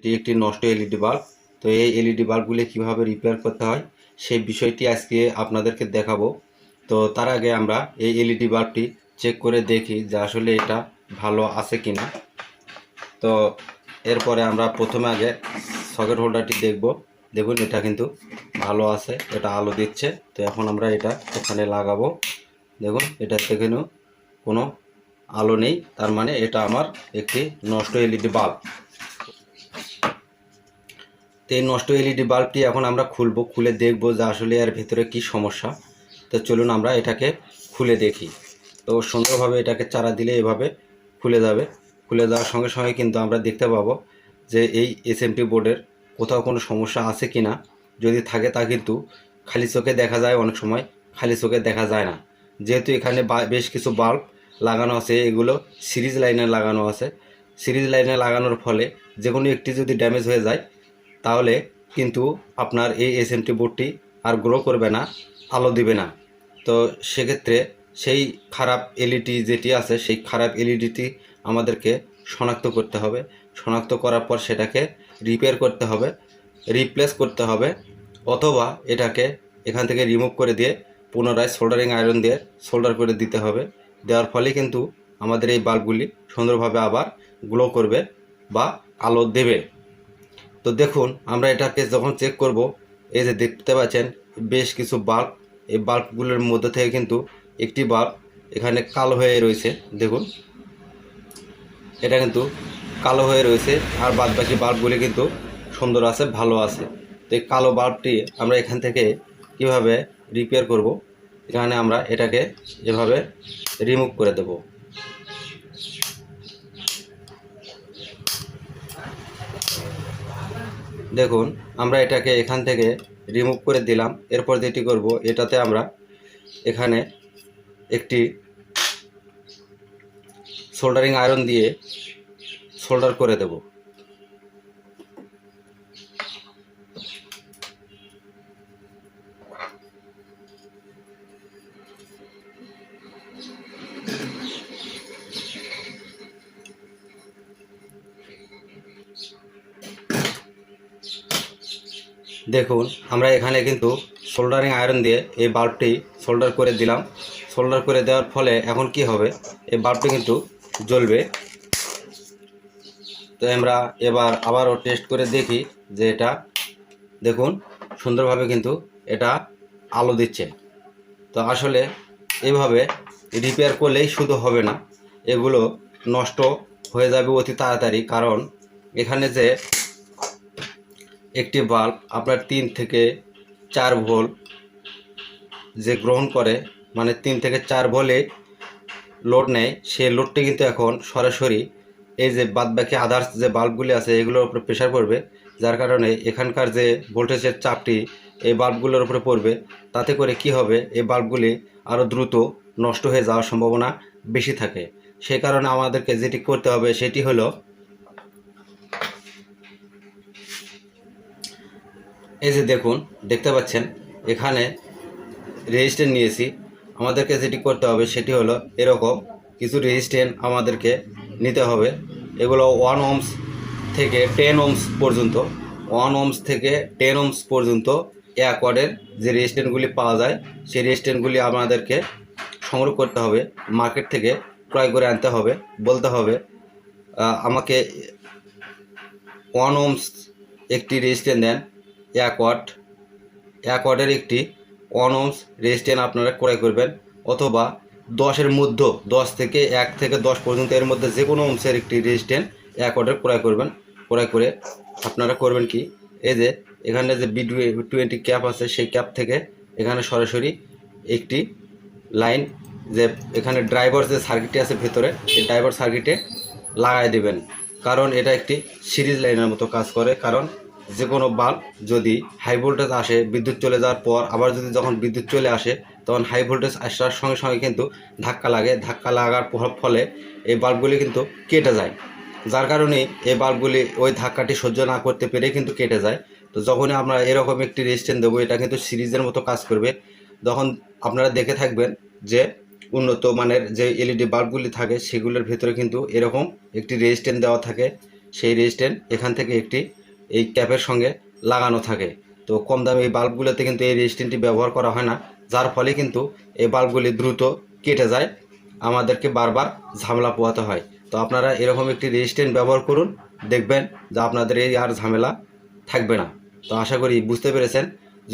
এটি একটি নষ্ট এলইডি বাল্ব। তো এই এলইডি বাল্বগুলি কীভাবে রিপেয়ার করতে হয় সেই বিষয়টি আজকে আপনাদেরকে দেখাবো। তো তার আগে আমরা এই এলইডি বাল্বটি চেক করে দেখি যে আসলে এটা ভালো আছে কি না তো এরপরে আমরা প্রথমে আগে সকেট হোল্ডারটি দেখব। দেখুন, এটা কিন্তু ভালো আছে, এটা আলো দিচ্ছে। তো এখন আমরা এটা এখানে লাগাবো। দেখুন এটা সেখানেও কোনো আলো নেই। তার মানে এটা আমার একটি নষ্ট এলইডি বাল্ব। তো এই নষ্ট এলইডি বাল্বটি এখন আমরা খুলব, খুলে দেখব যে আসলে এর ভিতরে কি সমস্যা। তো চলুন আমরা এটাকে খুলে দেখি। তো সুন্দরভাবে এটাকে চারা দিলে এভাবে খুলে যাবে। খুলে যাওয়ার সঙ্গে সঙ্গে কিন্তু আমরা দেখতে পাবো যে এই এসএমটি বোর্ডের কোথাও কোনো সমস্যা আছে কি না যদি থাকে তা কিন্তু খালি চোখে দেখা যায়, অনেক সময় খালি চোখে দেখা যায় না। যেহেতু এখানে বেশ কিছু বাল্ব লাগানো আছে, এগুলো সিরিজ লাইনে লাগানো আছে। সিরিজ লাইনে লাগানোর ফলে যে কোনো একটি যদি ড্যামেজ হয়ে যায় তাহলে কিন্তু আপনার এই এস এসএমটি বোর্ডটি আর গ্রো করবে না, আলো দিবে না। তো সেক্ষেত্রে সেই খারাপ এলইডি যেটি আছে, সেই খারাপ এলইডিটি আমাদেরকে শনাক্ত করতে হবে। শনাক্ত করার পর সেটাকে রিপেয়ার করতে হবে রিপ্লেস করতে হবে, অথবা এটাকে এখান থেকে রিমুভ করে দিয়ে পুনরায় সোল্ডারিং আয়রন দিয়ে সোল্ডার করে দিতে হবে। দেওয়ার ফলে কিন্তু আমাদের এই বাল্বগুলি সুন্দরভাবে আবার গ্লো করবে বা আলো দেবে। তো দেখুন, আমরা এটাকে যখন চেক করব, এই যে দেখতে পাচ্ছেন, বেশ কিছু বাল্ব এই বাল্বগুলোর মধ্যে থেকে কিন্তু একটি বাল্ব এখানে কালো হয়ে রয়েছে, দেখুন। এটা কিন্তু কালো হয়ে রয়েছে, আর বাদ বাকি বাল্বগুলি কিন্তু সুন্দর আছে, ভালো আছে। তো এই কালো বাল্বটি আমরা এখান থেকে কীভাবে রিপেয়ার করব? এখানে আমরা এটাকে এভাবে রিমুভ করে দেব। দেখুন, আমরা এটাকে এখান থেকে রিমুভ করে দিলাম। এরপর যেটি করব, এটাতে আমরা এখানে একটি সোল্ডারিং আয়রন দিয়ে সোল্ডার করে দেব। দেখুন, আমরা এখানে কিন্তু সোল্ডারিং আয়রন দিয়ে এই বাল্বটি সোল্ডার করে দিলাম। সোল্ডার করে দেওয়ার ফলে এখন কি হবে? এই বাল্বটি কিন্তু জ্বলবে। তো আমরা এবার আবারও টেস্ট করে দেখি যে এটা, দেখুন, সুন্দরভাবে কিন্তু এটা আলো দিচ্ছে। তো আসলে এইভাবে রিপেয়ার করলেই শুধু হবে না, এগুলো নষ্ট হয়ে যাবে অতি তাড়াতাড়ি। কারণ এখানে যে একটি বাল্ব আপনার তিন থেকে চার ভোল্ট যে গ্রহণ করে মানে তিন থেকে চার ভোলে লোড নেয়, সেই লোডটি কিন্তু এখন সরাসরি এই যে বাদবাকি আদার্স যে বাল্বগুলি আছে, এগুলোর উপরে প্রেশার পড়বে। যার কারণে এখানকার যে ভোল্টেজের চাপটি এই বাল্বগুলোর উপরে পড়বে। তাতে করে কি হবে? এই বাল্বগুলি আরও দ্রুত নষ্ট হয়ে যাওয়ার সম্ভাবনা বেশি থাকে। সেই কারণে আমাদেরকে যেটি করতে হবে, সেটি হলো এই যে দেখুন, দেখতে পাচ্ছেন, এখানে রেজিস্ট্যান্ট নিয়েছি। আমাদেরকে যেটি করতে হবে সেটি হলো এরকম কিছু রেজিস্ট্যান্ট আমাদেরকে নিতে হবে। এগুলো ওয়ান ওমস থেকে টেন ওমস পর্যন্ত ওয়ান ওমস থেকে টেন ওমস পর্যন্ত অ্যাকোয়ার্ডের যে রেজিস্ট্যান্টগুলি পাওয়া যায়, সেই রেজিস্ট্যান্টগুলি আমাদেরকে সংগ্রহ করতে হবে মার্কেট থেকে ক্রয় করে আনতে হবে, বলতে হবে আমাকে ওয়ান ওমস একটি রেজিস্ট্যান্ট দেন এক ওয়াট, এক ওয়াটের একটি ওয়ান ওমস রেজিস্ট্যান্ট আপনারা ক্রয় করবেন অথবা দশের মধ্যে, দশ থেকে এক থেকে দশ পর্যন্ত এর মধ্যে যে কোনো অংশের একটি রেজিস্ট্যান্ট এক ওয়াটের ক্রয় করবেন। ক্রয় করে আপনারা করবেন কি? এই যে এখানে যে বি টোয়েন্টি ক্যাপ আছে, সেই ক্যাপ থেকে এখানে সরাসরি একটি লাইন যে এখানে ড্রাইভার যে সার্কিটটি আছে ভেতরে, এই ড্রাইভার সার্কিটে লাগাই দেবেন। কারণ এটা একটি সিরিজ লাইনের মতো কাজ করে, কারণ যে কোনো বাল্ব যদি হাই ভোল্টেজ আসে, বিদ্যুৎ চলে যাওয়ার পর, আবার যদি যখন বিদ্যুৎ চলে আসে, তখন হাই ভোল্টেজ আসার সঙ্গে সঙ্গে কিন্তু ধাক্কা লাগে। ধাক্কা লাগার ফলে এই বাল্বগুলি কিন্তু কেটে যায়। যার কারণে এই বাল্বগুলি ওই ধাক্কাটি সহ্য না করতে পেরে কিন্তু কেটে যায়। তো যখনই আমরা এরকম একটি রেজিস্ট্যান্ট দেবো, এটা কিন্তু সিরিজের মতো কাজ করবে। তখন আপনারা দেখে থাকবেন যে উন্নত মানের যে এলইডি বাল্বগুলি থাকে, সেগুলোর ভেতরে কিন্তু এরকম একটি রেজিস্ট্যান্ট দেওয়া থাকে। সেই রেজিস্ট্যান্ট এখান থেকে একটি এই ক্যাপের সঙ্গে লাগানো থাকে। তো কম দামে এই বাল্বগুলোতে কিন্তু এই রেজিস্ট্যান্টটি ব্যবহার করা হয় না, যার ফলে কিন্তু এই বাল্বগুলি দ্রুত কেটে যায়, আমাদেরকে বারবার ঝামেলা পোহাতে হয়। তো আপনারা এরকম একটি রেজিস্ট্যান্ট ব্যবহার করুন, দেখবেন যে আপনাদের এই আর ঝামেলা থাকবে না। তো আশা করি বুঝতে পেরেছেন।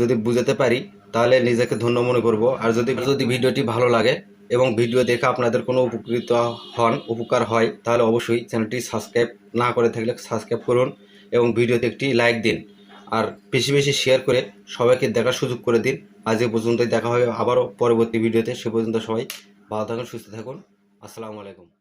যদি বুঝাতে পারি, তাহলে নিজেকে ধন্য মনে করব। আর যদি যদি ভিডিওটি ভালো লাগে এবং ভিডিও দেখে আপনাদের কোনো উপকৃত হন, উপকার হয়, তাহলে অবশ্যই চ্যানেলটি সাবস্ক্রাইব না করে থাকলে সাবস্ক্রাইব করুন। এবং ভিডিওতে একটি লাইক দিন। আর বেশি বেশি শেয়ার করে সবাইকে দেখার সুযোগ করে দিন। আজ এ পর্যন্তই দেখা হবে আবারও পরবর্তী ভিডিওতে। সে পর্যন্ত সবাই ভালো থাকুন, সুস্থ থাকুন। আসসালামু আলাইকুম।